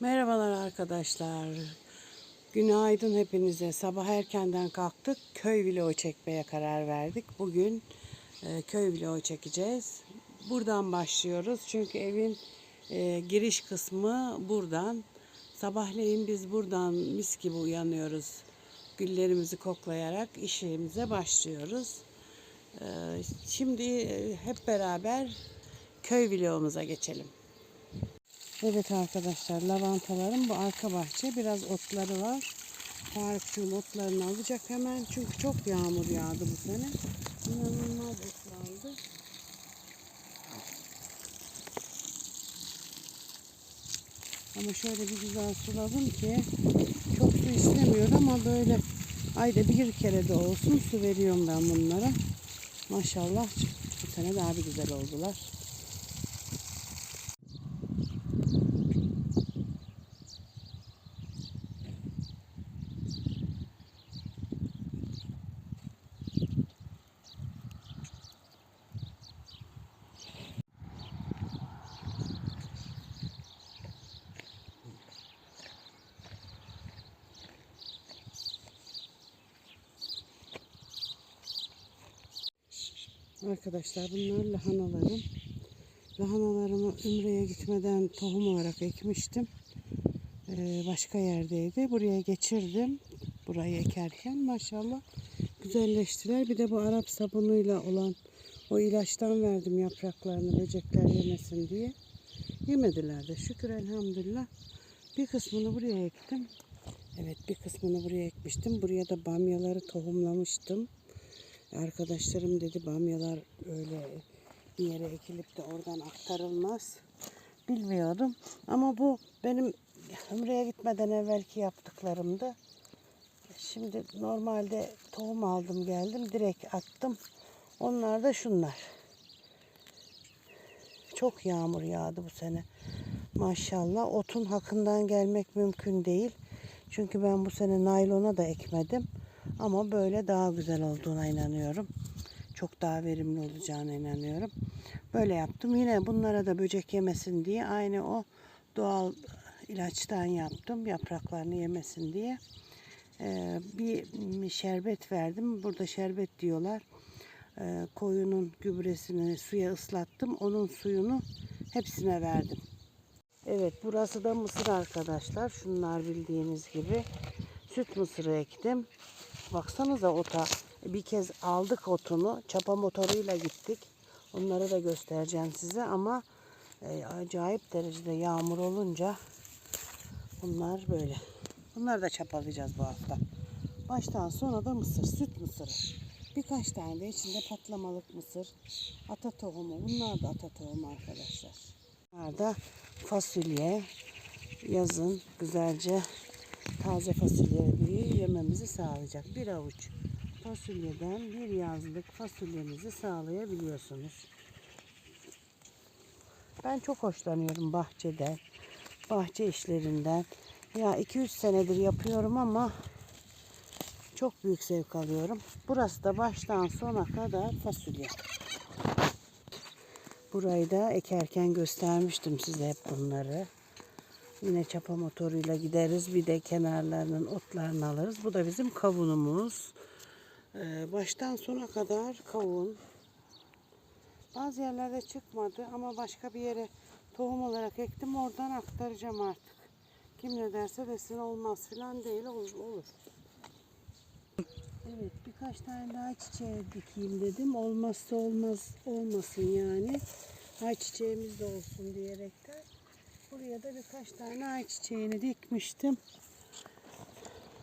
Merhabalar arkadaşlar. Günaydın hepinize. Sabah erkenden kalktık. Köy vlogu çekmeye karar verdik. Bugün e, köy vlogu çekeceğiz. Buradan başlıyoruz. Çünkü evin e, giriş kısmı buradan. Sabahleyin biz buradan mis gibi uyanıyoruz. Güllerimizi koklayarak işimize başlıyoruz. E, şimdi e, hep beraber köy vlogumuza geçelim. Evet arkadaşlar lavantaların bu arka bahçe biraz otları var. Tarıkçığım otlarını alacak hemen çünkü çok yağmur yağdı bu sene. İnanılmaz otlandı. Ama şöyle bir güzel suladım ki çok su istemiyor ama böyle ayda bir kere de olsun su veriyorum ben bunlara. Maşallah bu sene daha bir güzel oldular. Arkadaşlar bunlar lahanalarım. Lahanalarımı Ümre'ye gitmeden tohum olarak ekmiştim. Ee, başka yerdeydi. Buraya geçirdim. Burayı ekerken maşallah güzelleştiler. Bir de bu Arap sabunuyla olan o ilaçtan verdim yapraklarını böcekler yemesin diye. Yemediler de şükür elhamdülillah. Bir kısmını buraya ektim. Evet bir kısmını buraya ekmiştim. Buraya da bamyaları tohumlamıştım. Arkadaşlarım dedi bamyalar öyle bir yere ekilip de oradan aktarılmaz. Bilmiyordum. Ama bu benim Ümre'ye gitmeden evvelki yaptıklarımdı. Şimdi normalde tohum aldım geldim direkt attım. Onlar da şunlar. Çok yağmur yağdı bu sene. Maşallah otun hakkından gelmek mümkün değil. Çünkü ben bu sene naylona da ekmedim. Ama böyle daha güzel olduğuna inanıyorum. Çok daha verimli olacağına inanıyorum. Böyle yaptım. Yine bunlara da böcek yemesin diye aynı o doğal ilaçtan yaptım. Yapraklarını yemesin diye. Ee, bir şerbet verdim. Burada şerbet diyorlar. Ee, koyunun gübresini suya ıslattım. Onun suyunu hepsine verdim. Evet burası da mısır arkadaşlar. Şunlar bildiğiniz gibi. Süt mısırı ektim. Baksanıza ota. Bir kez aldık otunu. Çapa motoruyla gittik. Onları da göstereceğim size ama e, acayip derecede yağmur olunca bunlar böyle. Bunları da çapalayacağız bu hafta. Baştan sona da mısır, süt mısırı. Birkaç tane de içinde patlamalık mısır, ata tohumu. Bunlar da ata tohumu arkadaşlar. Bunlar da fasulye. Yazın güzelce taze fasulyeyi yememizi sağlayacak. Bir avuç fasulyeden bir yazlık fasulyemizi sağlayabiliyorsunuz. Ben çok hoşlanıyorum bahçeden, bahçe işlerinden. Ya 2-3 senedir yapıyorum ama çok büyük zevk alıyorum. Burası da baştan sona kadar fasulye. Burayı da ekerken göstermiştim size hep bunları. Yine çapa motoruyla gideriz. Bir de kenarlarının otlarını alırız. Bu da bizim kavunumuz. Ee, baştan sona kadar kavun. Bazı yerlerde çıkmadı ama başka bir yere tohum olarak ektim. Oradan aktaracağım artık. Kim ne derse desin olmaz filan değil olur. olur. Evet birkaç tane daha çiçeğe dikeyim dedim. Olmazsa olmaz olmasın yani. Ayçiçeğimiz de olsun diyerekten. Buraya da birkaç tane ayçiçeğini dikmiştim.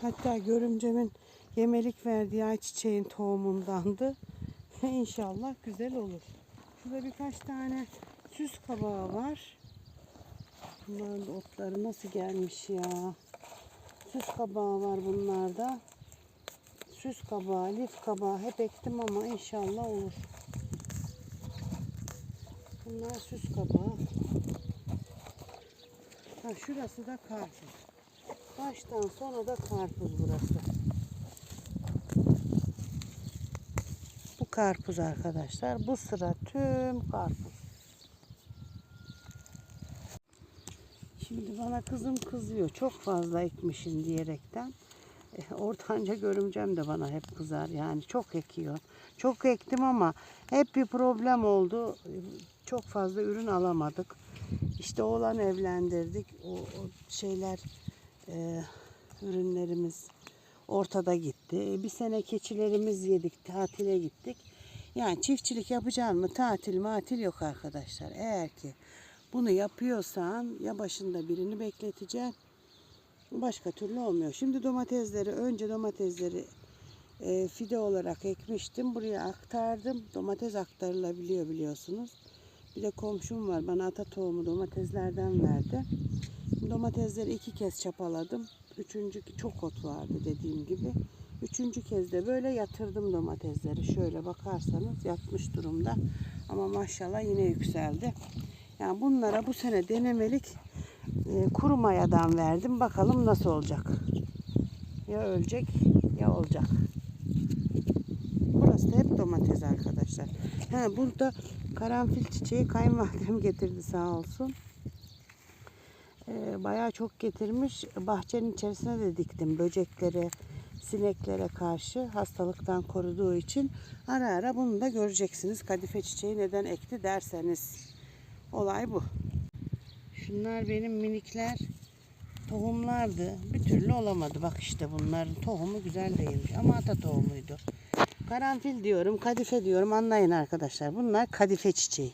Hatta görümcemin yemelik verdiği ayçiçeğin tohumundandı. İnşallah güzel olur. Şurada birkaç tane süs kabağı var. Bunların otları nasıl gelmiş ya. Süs kabağı var bunlarda. Süs kabağı, lif kabağı hep ektim ama inşallah olur. Bunlar süs kabağı. Ha, şurası da karpuz. Baştan sona da karpuz burası. Bu karpuz arkadaşlar. Bu sıra tüm karpuz. Şimdi bana kızım kızıyor. Çok fazla ekmişin diyerekten. E, ortanca görümcem de bana hep kızar. Yani çok ekiyor. Çok ektim ama hep bir problem oldu. Çok fazla ürün alamadık. İşte oğlan evlendirdik. O, o şeyler e, ürünlerimiz ortada gitti. E, Bir sene keçilerimiz yedik. Tatile gittik. Yani çiftçilik yapacağım mı? Tatil matil yok arkadaşlar. Eğer ki bunu yapıyorsan ya başında birini bekleteceksin. Başka türlü olmuyor. Şimdi domatesleri önce domatesleri e, fide olarak ekmiştim. Buraya aktardım. Domates aktarılabiliyor biliyorsunuz. Bir de komşum var. Bana ata tohumu domateslerden verdi. Domatesleri iki kez çapaladım. Üçüncü çok ot vardı dediğim gibi. Üçüncü kez de böyle yatırdım domatesleri. Şöyle bakarsanız yatmış durumda. Ama maşallah yine yükseldi. Yani bunlara bu sene denemelik e, kuru mayadan verdim. Bakalım nasıl olacak. Ya ölecek ya olacak. Burası hep domates arkadaşlar. He, burada karanfil çiçeği kayınvalidem getirdi sağ olsun. Ee, bayağı çok getirmiş. Bahçenin içerisine de diktim. Böceklere, sineklere karşı hastalıktan koruduğu için ara ara bunu da göreceksiniz. Kadife çiçeği neden ekti derseniz. Olay bu. Şunlar benim minikler tohumlardı. Bir türlü olamadı. Bak işte bunların tohumu güzel değilmiş. Ama ata tohumuydu. Karanfil diyorum, kadife diyorum. Anlayın arkadaşlar. Bunlar kadife çiçeği.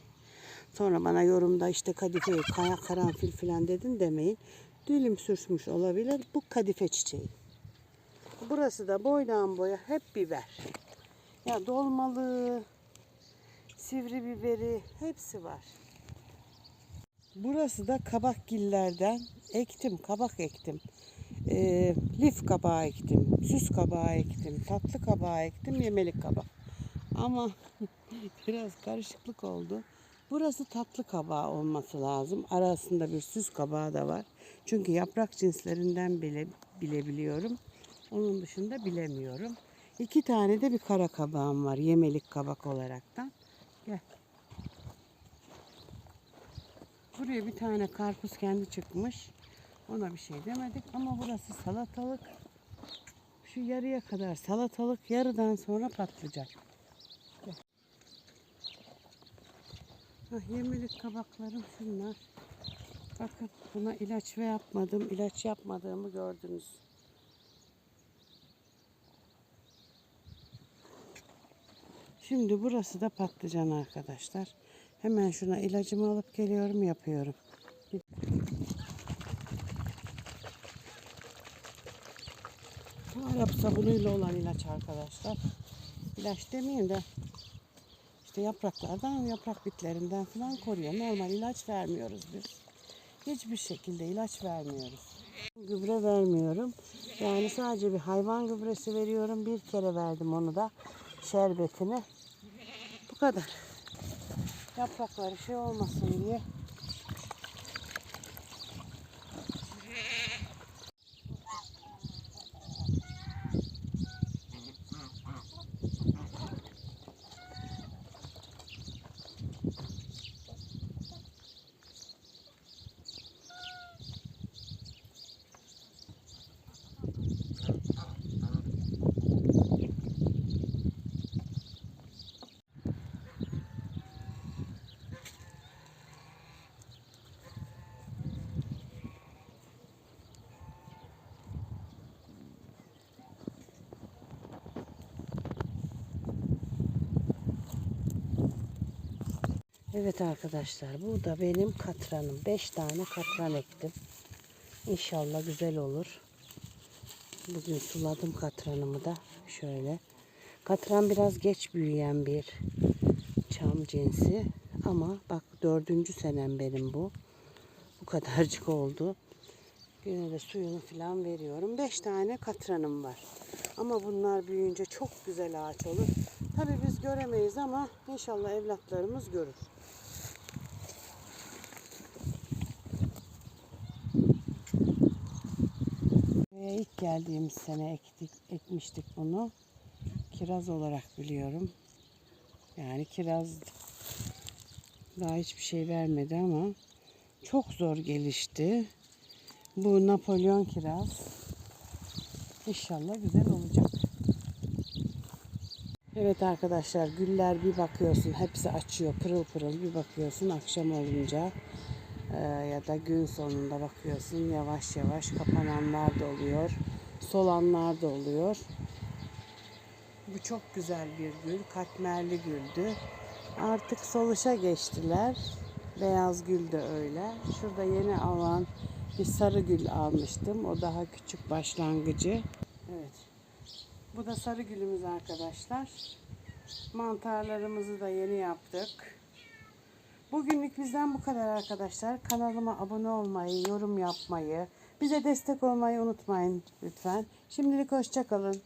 Sonra bana yorumda işte kadife, kaya karanfil falan dedin demeyin. Dilim sürçmüş olabilir. Bu kadife çiçeği. Burası da boydan boya hep biber. Ya dolmalı, sivri biberi hepsi var. Burası da kabakgillerden ektim, kabak ektim. Ee, lif kabağı ektim, süs kabağı ektim, tatlı kabağı ektim, yemelik kabak. Ama biraz karışıklık oldu. Burası tatlı kabağı olması lazım. Arasında bir süs kabağı da var. Çünkü yaprak cinslerinden bile bilebiliyorum. Onun dışında bilemiyorum. İki tane de bir kara kabağım var yemelik kabak olaraktan. Gel. Buraya bir tane karpuz kendi çıkmış. Ona bir şey demedik ama burası salatalık. Şu yarıya kadar salatalık, yarıdan sonra patlıcan. Gel. Ah, yemelik kabaklarım şunlar. Bakın buna ilaç ve yapmadım. ilaç yapmadığımı gördünüz. Şimdi burası da patlıcan arkadaşlar. Hemen şuna ilacımı alıp geliyorum yapıyorum. Bu Arap sabunuyla olan ilaç arkadaşlar. İlaç demeyeyim de işte yapraklardan, yaprak bitlerinden falan koruyor. Normal ilaç vermiyoruz biz. Hiçbir şekilde ilaç vermiyoruz. Gübre vermiyorum. Yani sadece bir hayvan gübresi veriyorum. Bir kere verdim onu da şerbetini. Bu kadar. Yaprakları şey olmasın diye. Evet arkadaşlar bu da benim katranım. 5 tane katran ektim. İnşallah güzel olur. Bugün suladım katranımı da. Şöyle. Katran biraz geç büyüyen bir çam cinsi. Ama bak dördüncü senem benim bu. Bu kadarcık oldu. Yine de suyunu falan veriyorum. 5 tane katranım var. Ama bunlar büyüyünce çok güzel ağaç olur. Tabii biz göremeyiz ama inşallah evlatlarımız görür. Buraya ilk geldiğimiz sene ektik, ekmiştik bunu. Kiraz olarak biliyorum. Yani kiraz daha hiçbir şey vermedi ama çok zor gelişti. Bu Napolyon kiraz. İnşallah güzel olacak. Evet arkadaşlar güller bir bakıyorsun hepsi açıyor pırıl pırıl bir bakıyorsun akşam olunca e, ya da gün sonunda bakıyorsun yavaş yavaş kapananlar da oluyor solanlar da oluyor. Bu çok güzel bir gül katmerli güldü. Artık soluşa geçtiler. Beyaz gül de öyle. Şurada yeni alan bir sarı gül almıştım. O daha küçük başlangıcı. Evet. Bu da sarı gülümüz arkadaşlar. Mantarlarımızı da yeni yaptık. Bugünlük bizden bu kadar arkadaşlar. Kanalıma abone olmayı, yorum yapmayı, bize destek olmayı unutmayın lütfen. Şimdilik hoşça kalın.